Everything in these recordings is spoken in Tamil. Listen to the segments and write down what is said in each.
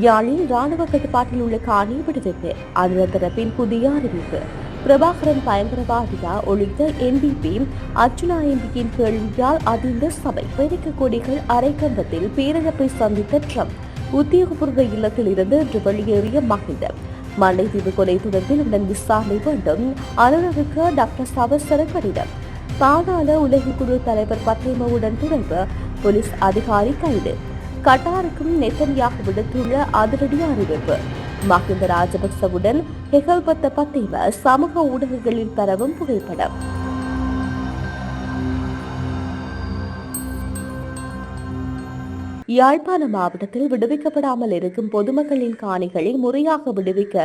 யாழில் ராணுவ கட்டுப்பாட்டில் உள்ள காணி விடுவிப்பு அந்த தரப்பின் புதிய அறிவிப்பு. பிரபாகரன் பயங்கரவாதியா ஒழித்த என்பிபி அர்ச்சுனா எம்பியின் கேள்வியால் அதிர்ந்த சபை பெருக்க கொடிகள் அரைக்கம்பத்தில் பேரிழப்பை சந்தித்த ட்ரம்ப். உத்தியோகபூர்வ இல்லத்தில் இருந்து இன்று வெளியேறிய மகிந்த மல்லைத்தீவு கொலை தொடர்பில் உடன் விசாரணை வேண்டும். அலுவலருக்கு டாக்டர் சவசர கடிதம். பாதாள உலகக்குழு குழு தலைவர் பத்மவுடன் தொடர்பு. போலீஸ் அதிகாரி கைது. கட்டாருக்கும் நெத்தன்யாகு விடுத்துள்ள அதிரடி அறிவிப்பு. மஹிந்த ராஜபக்சவுடன் ஹெகல்பத்த பத்தேவ சமூக ஊடகங்களில் பரவும் புகைப்படம். யாழ்ப்பாண மாவட்டத்தில் விடுவிக்கப்படாமல் இருக்கும் பொதுமக்களின் காணிகளை முறையாக விடுவிக்க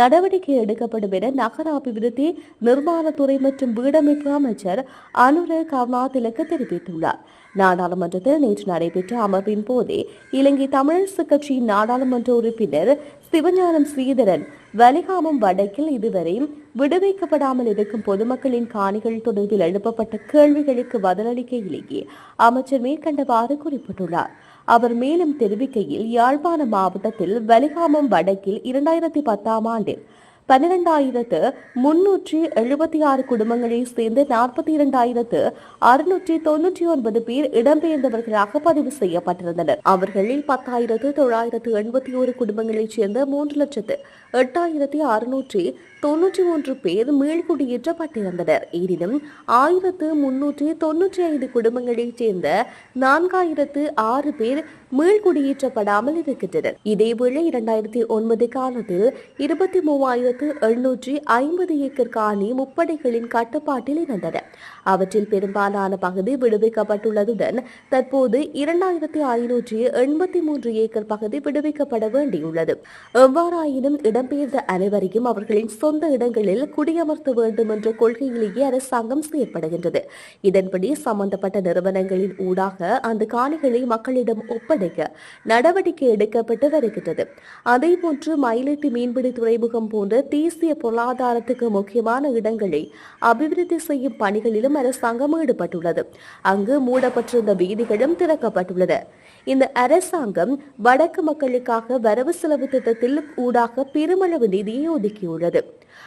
நடவடிக்கை எடுக்கப்படும் என நகர அபிவிருத்தி நிர்மாணத்துறை மற்றும் வீடமைப்பு அமைச்சர் அனுர கருணாதிலக்கு தெரிவித்துள்ளார். நாடாளுமன்றத்தில் நேற்று நடைபெற்ற அமர்வின் போதே இலங்கை தமிழரசு கட்சியின் நாடாளுமன்ற உறுப்பினர் சிவஞானம் ஸ்ரீதரன் வலிகாமம் வடக்கில் இதுவரை விடுவிக்கப்படாமல் இருக்கும் பொதுமக்களின் காணிகள் தொடர்பில் எழுப்பப்பட்ட கேள்விகளுக்கு பதிலளிக்கையிலேயே அமைச்சர் மேற்கண்டவாறு குறிப்பிட்டுள்ளார். அவர் மேலும் தெரிவிக்கையில் யாழ்ப்பாண மாவட்டத்தில் வலிகாமம் வடக்கில் இரண்டாயிரத்தி பத்தாம் ஆண்டில் பன்னிரெண்டாயிரத்து முன்னூற்றி எழுபத்தி ஆறு குடும்பங்களை சேர்ந்து நாற்பத்தி இரண்டாயிரத்து அறுநூற்றி தொன்னூற்றி ஒன்பது பேர் இடம்பெயர்ந்தவர்களாக பதிவு செய்யப்பட்டிருந்தனர். அவர்களில் பத்தாயிரத்து தொள்ளாயிரத்து எண்பத்தி ஒரு குடும்பங்களைச் சேர்ந்த மூன்று லட்சத்து எட்டாயிரத்தி அறுநூற்றி தொன்னூற்றி மூன்று பேர் மீள்குடியேற்றப்பட்டிருந்தனர். எனினும் ஆயிரத்து முன்னூற்றி தொன்னூற்றி ஐந்து குடும்பங்களைச் சேர்ந்த நான்காயிரத்து ஆறு பேர் மீள்குடியேற்றப்படாமல் இருக்கின்றனர். இதேவேளை இரண்டாயிரத்தி ஒன்பது காலத்தில் இருபத்தி மூவாயிரத்து எழுநூற்றி ஐம்பது ஏக்கர் காணி முப்படைகளின் கட்டுப்பாட்டில் இருந்தன. அவற்றில் பெரும்பாலான பகுதி விடுவிக்கப்பட்டுள்ளதுடன் தற்போது இரண்டாயிரத்தி ஐநூற்றி எண்பத்தி மூன்று ஏக்கர் பகுதி விடுவிக்கப்பட வேண்டியுள்ளது. எவ்வாறாயினும் இடம்பெயர்ந்த அனைவரையும் அவர்களின் சொந்த இடங்களில் குடியமர்த்த வேண்டும் என்ற கொள்கையிலேயே அரசாங்கம் செயற்படுகின்றது. இதன்படி சம்பந்தப்பட்ட நிறுவனங்களின் ஊடாக அந்த காணிகளை மக்களிடம் ஒப்படைக்க நடவடிக்கை எடுக்கப்பட்டு வருகின்றது. அதேபோன்று மயிலிட்டு மீன்பிடி துறைமுகம் போன்ற தேசிய பொருளாதாரத்துக்கு முக்கியமான இடங்களை அபிவிருத்தி செய்யும் பணிகளிலும் அரசாங்கம் ஈடுபட்டுள்ளது. அங்கு மூடப்பட்டிருந்த வீதிகளும் திறக்கப்பட்டுள்ளது இந்த அரசாங்கம் வடக்கு மக்களுக்காக வரவு செலவு திட்டத்தில் ஊடாக பெருமளவு நிதியை ஒதுக்கியுள்ளது.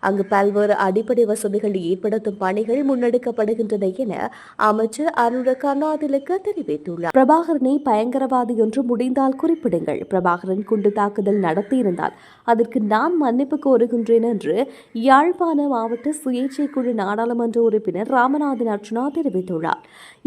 அங்கு பல்வேறு அடிப்படை வசதிகள் ஏற்படுத்தும் பணிகள் முன்னெடுக்கப்படுகின்றன என அமைச்சர் அருண கருணாதிலக்கு தெரிவித்துள்ளார். பிரபாகரனை பயங்கரவாதி என்று முடிந்தால் குறிப்பிடுங்கள். பிரபாகரன் குண்டு தாக்குதல் நடத்தியிருந்தால் அதற்கு நான் மன்னிப்பு கோருகின்றேன் என்று யாழ்ப்பாண மாவட்ட சுயேட்சை குழு நாடாளுமன்ற உறுப்பினர் ராமநாதன் அர்ச்சுனா தெரிவித்துள்ளார்.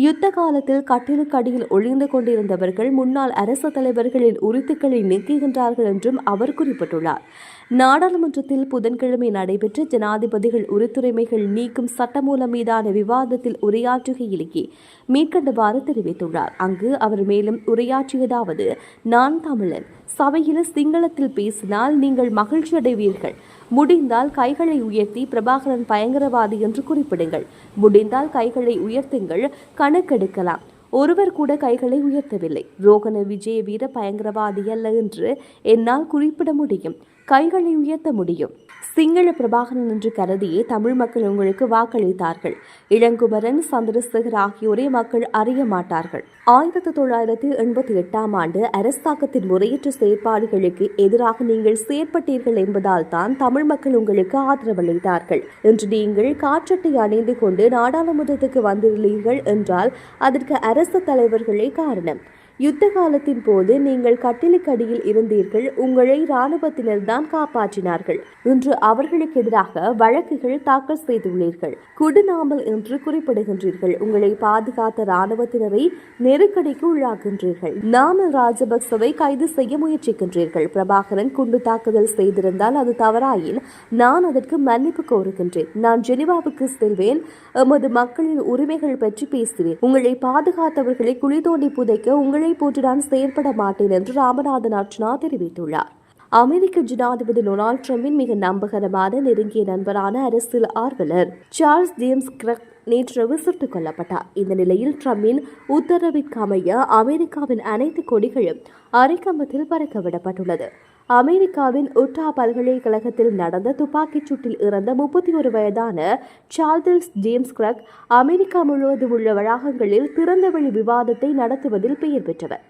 யுத்த காலத்தில் கட்டிலுக்கடியில் ஒளிந்து கொண்டிருந்தவர்கள் முன்னாள் அரசு தலைவர்களின் உறுத்துக்களை நீக்குகின்றார்கள் என்றும் அவர் குறிப்பிட்டுள்ளார். நாடாளுமன்றத்தில் புதன்கிழமை நடைபெற்ற ஜனாதிபதிகள் உரித்துரிமைகள் நீக்கும் சட்டமூலம் மீதான விவாதத்தில் உரையாற்றுகையிலேயே மேற்கண்டவாறு தெரிவித்துள்ளார். அங்கு அவர் மேலும் உரையாற்றியதாவது நான் தமிழன். சபையில் சிங்களத்தில் பேசினால் நீங்கள் மகிழ்ச்சி அடைவீர்கள். முடிந்தால் கைகளை உயர்த்தி பிரபாகரன் பயங்கரவாதி என்று குறிப்பிடுங்கள். முடிந்தால் கைகளை உயர்த்துங்கள். கணக்கெடுக்கலாம். ஒருவர் கூட கைகளை உயர்த்தவில்லை. ரோகண விஜய வீர பயங்கரவாதி அல்ல என்று என்னால் குறிப்பிட முடியும். கைகளை உயர்த்த முடியும். சிங்கள பிரபாகரன் என்று கருதியே தமிழ் மக்கள் உங்களுக்கு வாக்களித்தார்கள். இளங்குமரன் சந்திரசேகர் ஆகியோரை மக்கள் அறிய மாட்டார்கள். ஆயிரத்தி தொள்ளாயிரத்தி எண்பத்தி எட்டாம் ஆண்டு அரசாங்கத்தின் முறையற்ற செயற்பாடுகளுக்கு எதிராக நீங்கள் செயற்பட்டீர்கள் என்பதால் தான் தமிழ் மக்கள் உங்களுக்கு ஆதரவளித்தார்கள். இன்று நீங்கள் காற்றட்டை அணிந்து கொண்டு நாடாளுமன்றத்துக்கு வந்துள்ளீர்கள் என்றால் அதற்கு அரசு தலைவர்களே காரணம். யுத்த காலத்தின் போது நீங்கள் கட்டிலுக்கடியில் இருந்தீர்கள் உங்களை இராணுவத்தினர் தான் காப்பாற்றினார்கள். இன்று அவர்களுக்கு எதிராக வழக்குகள் தாக்கல் செய்துள்ளீர்கள். குடுநாமல் என்று குறிப்பிடுகின்றீர்கள் உங்களை பாதுகாத்த இராணுவத்தினரை நெருக்கடிக்கு உள்ளாக்குகின்றீர்கள். நாமல் ராஜபக்சவை கைது செய்ய முயற்சிக்கின்றீர்கள். பிரபாகரன் குண்டு தாக்குதல் செய்திருந்தால் அது தவறாயின் நான் அதற்கு மன்னிப்பு கோருகின்றேன். நான் ஜெனிவாவுக்கு செல்வேன். எமது மக்களின் உரிமைகள் பற்றி பேசுவேன். உங்களை பாதுகாத்தவர்களை குழி தோண்டி புதைக்க உங்களை போன்று நான் செயற்பட மாட்டேன் என்று ராமநாதன் அர்ச்சனா தெரிவித்துள்ளார். அமெரிக்க ஜனாதிபதி டொனால்ட் ட்ரம்பின் மிக நம்பகரமான நெருங்கிய நண்பரான அரசியல் ஆர்வலர் சார்ல்ஸ் ஜேம்ஸ் கிரக் நேற்றிரவு சுட்டுக் கொல்லப்பட்டார். இந்த நிலையில் ட்ரம்பின் உத்தரவிற்கு அமைய அமெரிக்காவின் அனைத்து கொடிகளும் அரைக்கம்பத்தில் பறக்க விடப்பட்டுள்ளது. அமெரிக்காவின் உட்டா பல்கலைக்கழகத்தில் நடந்த துப்பாக்கிச் சூட்டில் இறந்த முப்பத்தி ஒரு வயதான சார்ல்ஸ் ஜேம்ஸ் கிரக் அமெரிக்கா முழுவதும் உள்ள வளாகங்களில் திறந்தவெளி விவாதத்தை நடத்துவதில் பெயர் பெற்றவர்.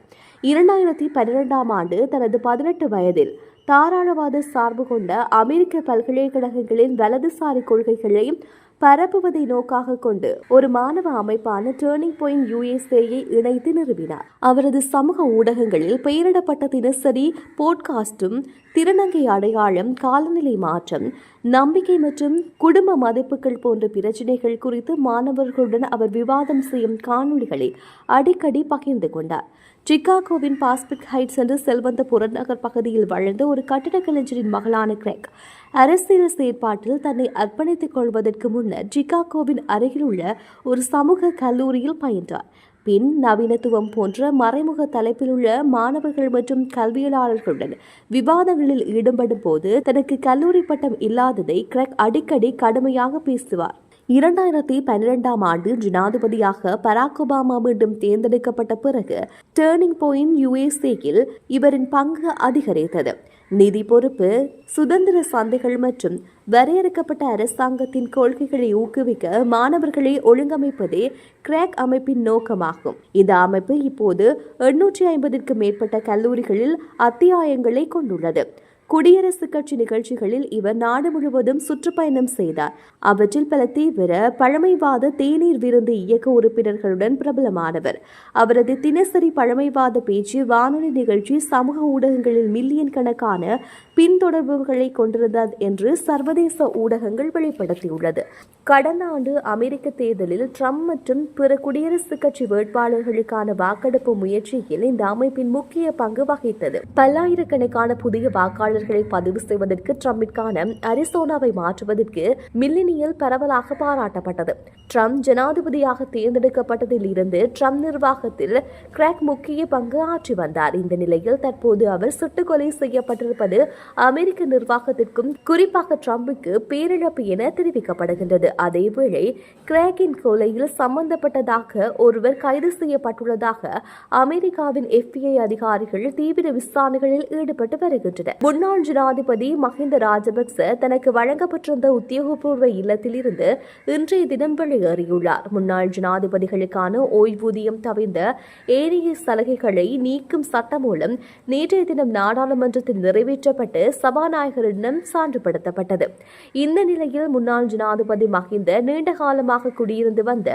இரண்டாயிரத்தி பன்னிரெண்டாம் ஆண்டு தனது பதினெட்டு வயதில் தாராளவாத சார்பு கொண்ட அமெரிக்க பல்கலைக்கழகங்களின் வலதுசாரி கொள்கைகளை பரப்புவதை நோக்காக கொண்டு ஒரு மாணவ அமைப்பான டேர்னிங் பாயிண்ட் யுஎஸ்ஏயை இணைத்து நிறுவினார். அவரது சமூக ஊடகங்களில் பெயரிடப்பட்ட தினசரி போட்காஸ்டும் திருநங்கை அடையாளம் காலநிலை மாற்றம் நம்பிக்கை மற்றும் குடும்ப மதிப்புகள் போன்ற பிரச்சினைகள் குறித்து மாணவர்களுடன் அவர் விவாதம் செய்யும் காணொளிகளை அடிக்கடி பகிர்ந்து கொண்டார். சிகாகோவின் பாஸ்பிக் ஹைட்ஸ் என்று செல்வந்த புறநகர் பகுதியில் வளர்ந்த ஒரு கட்டிடக் கலைஞரின் மகளான கிரெக். அரசியல் செயற்பாட்டில் தன்னை அர்ப்பணித்துக் கொள்வதற்கு முன்னர் சிகாகோவின் அருகிலுள்ள ஒரு சமூக கல்லூரியில் பயின்றார். பின் நவீனத்துவம் போன்ற மறைமுக தலைப்பில் உள்ள மாணவர்கள் மற்றும் கல்வியலாளர்களுடன் விவாதங்களில் ஈடுபடும் போது தனக்கு கல்லூரி பட்டம் இல்லாததை கிரெக் அடிக்கடி கடுமையாக பேசுவார். இரண்டாயிரத்தி பன்னிரெண்டாம் ஆண்டு ஜனாதிபதியாக பராக் ஒபாமா மீண்டும் தேர்ந்தெடுக்கப்பட்ட பிறகு டேர்னிங் பாயிண்ட் யுஎஸ்ஏயில் இவரின் பங்கு அதிகரித்தது. நிதி பொறுப்பு சுதந்திர சந்தைகள் மற்றும் வரையறுக்கப்பட்ட அரசாங்கத்தின் கொள்கைகளை ஊக்குவிக்க மாணவர்களை ஒழுங்கமைப்பதே கிராக் அமைப்பின் நோக்கமாகும். இந்த அமைப்பு இப்போது எண்ணூற்றி ஐம்பதிற்கு மேற்பட்ட கல்லூரிகளில் அத்தியாயங்களை கொண்டுள்ளது. குடியரசுக் கட்சி நிகழ்ச்சிகளில் இவர் நாடு முழுவதும் சுற்றுப்பயணம் செய்தார். அவற்றில் பல தீவிர பழமைவாத தேநீர் விருந்து இயக்க உறுப்பினர்களுடன் பிரபலமானவர். அவரது தினசரி பழமைவாத பேச்சு வானொலி நிகழ்ச்சி சமூக ஊடகங்களில் மில்லியன் கணக்கான பின்தொடர்புகளை கொண்டிருந்தது என்று சர்வதேச ஊடகங்கள் வெளிப்படுத்தியுள்ளது. கடந்த ஆண்டு அமெரிக்க தேர்தலில் ட்ரம்ப் மற்றும் பிற குடியரசுக் கட்சி வேட்பாளர்களுக்கான வாக்கெடுப்பு முயற்சியில் இந்த அமைப்பின் முக்கிய பங்கு வகித்தது. பல்லாயிரக்கணக்கான புதிய வாக்காளர் வாக்காளர்களை பதிவு செய்வதற்கு ட்ரம்பிற்கான அரிசோனாவை மாற்றுவதற்கு மில்லினியல் பரவலாக பாராட்டப்பட்டது. ட்ரம்ப் ஜனாதிபதியாக தேர்ந்தெடுக்கப்பட்டதில் இருந்து ட்ரம்ப் நிர்வாகத்தில் கிராக் முக்கிய பங்கு ஆற்றி வந்தார். இந்த நிலையில் தற்போது அவர் சுட்டுக்கொலை செய்யப்பட்டிருப்பது அமெரிக்க நிர்வாகத்திற்கும் குறிப்பாக ட்ரம்புக்கு பேரிழப்பு என தெரிவிக்கப்படுகின்றது. அதேவேளை கிராக்கின் கொலையில் சம்பந்தப்பட்டதாக ஒருவர் கைது செய்யப்பட்டுள்ளதாக அமெரிக்காவின் எஃபிஐ அதிகாரிகள் தீவிர விசாரணைகளில் ஈடுபட்டு வருகின்றனர். முன்னாள் ஜனாதிபதி மஹிந்த ராஜபக்ச தனக்கு வழங்கப்பட்டிருந்த உத்தியோகபூர்வ இல்லத்தில் இருந்து இன்றைய தினம் வெளியேறியுள்ளார். முன்னாள் ஜனாதிபதிகளுக்கான ஓய்வூதியம் தவிர்ந்த ஏனைய சலுகைகளை நீக்கும் சட்டம் மூலம் நேற்றைய தினம் நாடாளுமன்றத்தில் நிறைவேற்றப்பட்டு சபாநாயகரிடம் சான்றுபடுத்தப்பட்டது. இந்த நிலையில் முன்னாள் ஜனாதிபதி மஹிந்த நீண்ட காலமாக குடியிருந்து வந்த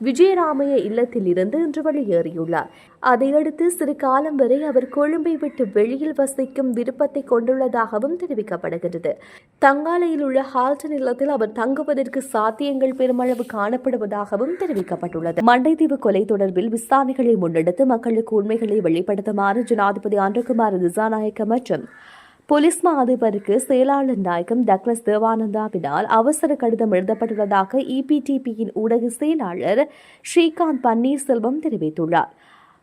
விஜயராமைய இல்லத்தில் இருந்து இன்று வெளியேறியுள்ளார். அதையடுத்து சிறு காலம் வரை அவர் கொழும்பை விட்டு வெளியில் வசிக்கும் விருப்பத்தை உள்ளதாகவும் தெரிவிக்கப்படுகின்றது. தங்காலையில் உள்ள ஹால்டன் இல்லத்தில் அவர் தங்குவதற்கு சாத்தியங்கள் பெருமளவு காணப்படுவதாகவும் தெரிவிக்கப்பட்டுள்ளது. மண்டைதீவு கொலை தொடர்பில் விசாரணைகளை முன்னெடுத்து மக்களுக்கு உண்மைகளை வெளிப்படுத்துமாறு ஜனாதிபதி அன்றகுமார் திசாநாயக்க மற்றும் போலீஸ் மா அதிபருக்கு செயலாளர் நாயகம் டக்ளஸ் தேவானந்தாவினால் அவசர கடிதம் எழுதப்பட்டுள்ளதாக இபிடிபியின் ஊடக செயலாளர் ஸ்ரீகாந்த் பன்னீர்செல்வம் தெரிவித்துள்ளார்.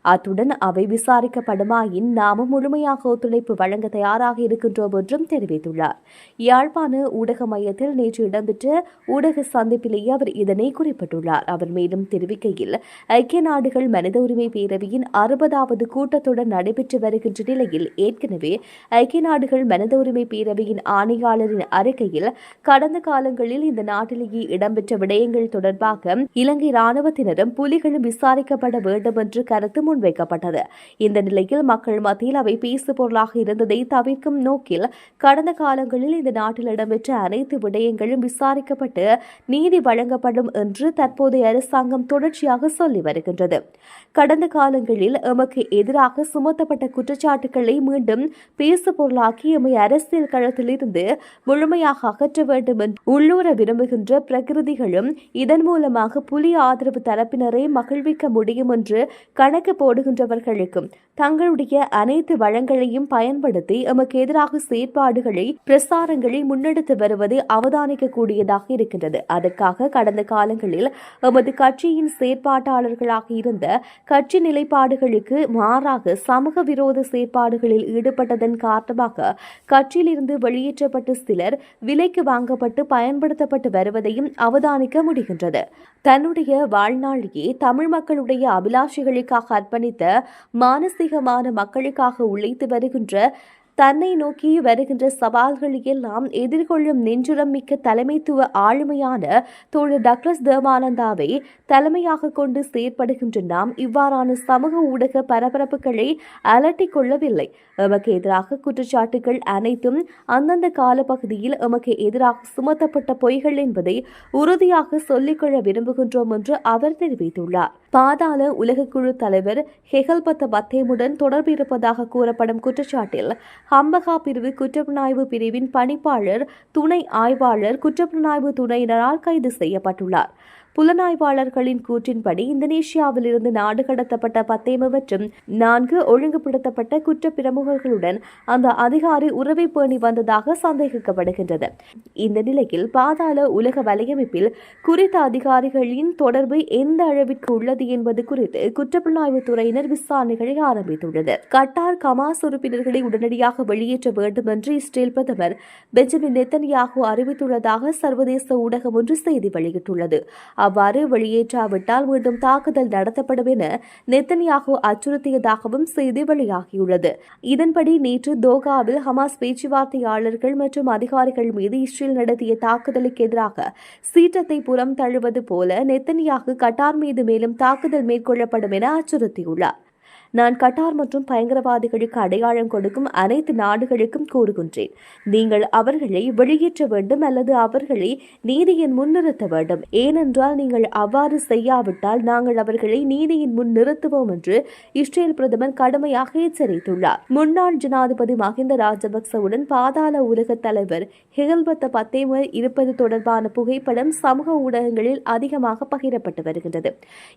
அத்துடன் அவை விசாரிக்கப்படுமாயின் நாமும் முழுமையாக ஒத்துழைப்பு வழங்க தயாராக இருக்கின்றோம் என்றும் தெரிவித்துள்ளார். யாழ்ப்பாண ஊடக மையத்தில் நேற்று இடம்பெற்ற ஊடக சந்திப்பிலேயே அவர் இதனை குறிப்பிட்டுள்ளார். அவர் மேலும் தெரிவிக்கையில் ஐக்கிய நாடுகள் மனித உரிமை பேரவையின் அறுபதாவது கூட்டத்தொடர் நடைபெற்று வருகின்ற நிலையில் ஏற்கனவே ஐக்கிய நாடுகள் மனித உரிமை பேரவையின் ஆணையாளரின் அறிக்கையில் கடந்த காலங்களில் இந்த நாட்டிலேயே இடம்பெற்ற விடயங்கள் தொடர்பாக இலங்கை ராணுவத்தினரும் புலிகளும் விசாரிக்கப்பட வேண்டும் என்று கருத்து முன்வைக்கப்பட்டது இந்த நிலையில் மக்கள் மத்தியில் அவை பேசு பொருளாக இருந்ததை தவிர்க்கும் நோக்கில் கடந்த காலங்களில் இந்த நாட்டில் இடம்பெற்ற அனைத்து விடயங்களும் விசாரிக்கப்பட்டு நீதி வழங்கப்படும் என்று தற்போதைய அரசாங்கம் தொடர்ச்சியாக சொல்லி வருகின்றது. கடந்த காலங்களில் எமக்கு எதிராக சுமத்தப்பட்ட குற்றச்சாட்டுகளை மீண்டும் பேசு பொருளாக்கி எம்மை அரசியல் களத்திலிருந்து முழுமையாக அகற்ற வேண்டும் என்று உள்ளூர விரும்புகின்ற பிரகிருதிகளும் இதன் மூலமாக புலி ஆதரவு தரப்பினரை மகிழ்விக்க முடியும் என்று கணக்கு போடுகின்றவர்களுக்கும் தங்களுடைய அனைத்து வளங்களையும் பயன்படுத்தி எமக்கு எதிராக செயற்பாடுகளை பிரசாரங்களை முன்னெடுத்து வருவது அவதானிக்கக்கூடியதாக இருக்கின்றது. அதற்காக கடந்த காலங்களில் எமது கட்சியின் செயற்பாட்டாளர்களாக இருந்த கட்சி நிலைப்பாடுகளுக்கு மாறாக சமூக விரோத செயற்பாடுகளில் ஈடுபட்டதன் காரணமாக கட்சியிலிருந்து வெளியேற்றப்பட்ட சிலர் விலைக்கு வாங்கப்பட்டு பயன்படுத்தப்பட்டு வருவதையும் அவதானிக்க முடிகின்றது. தன்னுடைய வாழ்நாளையே தமிழ் மக்களுடைய அபிலாஷைகளுக்காக அர்ப்பணித்த மானசீகமான மக்களுக்காக உழைத்து வருகின்ற தன்னை நோக்கி வருகின்ற சவால்களை எல்லாம் எதிர்கொள்ளும் நெஞ்சுரம் மிக்க தலைமைத்துவ ஆளுமையான தோழர் டக்ளஸ் தேவானந்தாவை தலைமையாக கொண்டு செயற்படுகின்ற நாம் இவ்வாறான சமூக ஊடக பரபரப்புகளை அலட்டிக் கொள்ளவில்லை. எமக்கு எதிராக குற்றச்சாட்டுகள் அனைத்தும் அந்தந்த காலப்பகுதியில் எமக்கு எதிராக சுமத்தப்பட்ட பொய்கள் என்பதை உறுதியாக சொல்லிக்கொள்ள விரும்புகின்றோம் என்று அவர் தெரிவித்துள்ளார். பாதாள உலகக்குழு தலைவர் ஹெகல்பத்த பத்தேமுடன் தொடர்பு இருப்பதாக கூறப்படும் குற்றச்சாட்டில் ஹம்பகா பிரிவு குற்றப்புலனாய்வு பிரிவின் பணிப்பாளர் துணை ஆய்வாளர் குற்றப்புலனாய்வு துணையினரால் கைது செய்யப்பட்டுள்ளார். புலனாய்வாளர்களின் கூற்றின்படி இந்தோனேஷியாவிலிருந்து நாடு கடத்தப்பட்ட பத்தே மற்றும் நான்கு ஒழுங்குபடுத்தப்பட்ட குற்ற பிரமுகர்களுடன் அந்த அதிகாரி உறவை பேணி வந்ததாக சந்தேகிக்கப்படுகின்றது. இந்த நிலையில் பாதாள உலக வலையமைப்பில் குறித்த அதிகாரிகளின் தொடர்பு எந்த அளவிற்கு உள்ளது என்பது குறித்து குற்றப்புலனாய்வு துறையினர் விசாரணைகளை ஆரம்பித்துள்ளது கட்டார் கமாஸ் உறுப்பினர்களை உடனடியாக வெளியேற்ற வேண்டும் என்று இஸ்ரேல் பிரதமர் பெஞ்சமின் நெத்தன்யாகு அறிவித்துள்ளதாக சர்வதேச ஊடகம் ஒன்று செய்தி வெளியிட்டுள்ளது. அவ்வாறு வெளியேற்றாவிட்டால் மீண்டும் தாக்குதல் நடத்தப்படும் என நெத்தனியாகு அச்சுறுத்தியதாகவும் செய்தி வெளியாகியுள்ளது. இதன்படி நேற்று தோகாவில் ஹமாஸ் பேச்சுவார்த்தையாளர்கள் மற்றும் அதிகாரிகள் மீது இஸ்ரேல் நடத்திய தாக்குதலுக்கு எதிராக சீற்றத்தை புறம் தழுவது போல நெத்தனியாகு கட்டார் மீது மேலும் தாக்குதல் மேற்கொள்ளப்படும் என அச்சுறுத்தியுள்ளார். நான் கட்டார் மற்றும் பயங்கரவாதிகளுக்கு அடையாளம் கொடுக்கும் அனைத்து நாடுகளுக்கும் கூறுகின்றேன். நீங்கள் அவர்களை வெளியேற்ற வேண்டும் அல்லது அவர்களை நீதியின் முன் நிறுத்த வேண்டும். ஏனென்றால் நீங்கள் அவ்வாறு செய்யாவிட்டால் நாங்கள் அவர்களை நீதியின் முன் நிறுத்துவோம் என்று இஸ்ரேல் பிரதமர் கடுமையாக எச்சரித்துள்ளார். முன்னாள் ஜனாதிபதி மஹிந்த ராஜபக்சவுடன் பாதாள உலக தலைவர் ஹெகல்பத்த பத்தேமர் இருப்பது தொடர்பான புகைப்படம் சமூக ஊடகங்களில் அதிகமாக பகிரப்பட்டு வருகின்றது.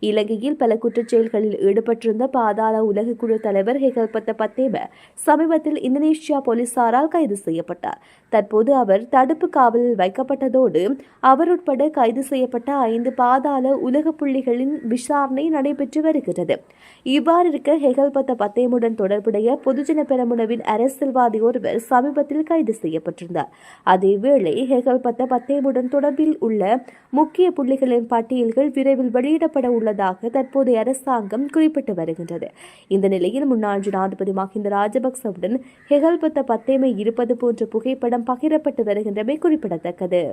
இலங்கையில் பல குற்றச்செயல்களில் ஈடுபட்டிருந்த பாதாள உலக குழு தலைவர் ஹெகல்பத்த பத்தேம சமீபத்தில் இந்தோனேஷியா போலீசாரால் கைது செய்யப்பட்டார். தற்போது அவர் தடுப்பு காவலில் வைக்கப்பட்டதோடு அவர் உட்பட கைது செய்யப்பட்ட ஐந்து பாதாள உலக புள்ளிகளின் விசாரணை நடைபெற்று வருகிறது. இவ்வாறு இருக்க ஹெகல்பத்த பத்தேமுடன் தொடர்புடைய பொதுஜன பெரமுனவின் அரசியல்வாதி ஒருவர் சமீபத்தில் கைது செய்யப்பட்டிருந்தார். அதேவேளை ஹெகல்பத்த பத்தேமுடன் தொடர்பில் உள்ள முக்கிய புள்ளிகளின் பட்டியல்கள் விரைவில் வெளியிடப்பட உள்ளதாக தற்போதைய அரசாங்கம் குறிப்பிட்டு வருகின்றது. இந்த நிலையில் முன்னாள் ஜனாதிபதி மஹிந்த ராஜபக்சவுடன் ஹெகல்பத்த பத்தேமை இருப்பது போன்ற புகைப்படம் பகிரப்பட்டு வருகின்றமை குறிப்பிடத்தக்கது.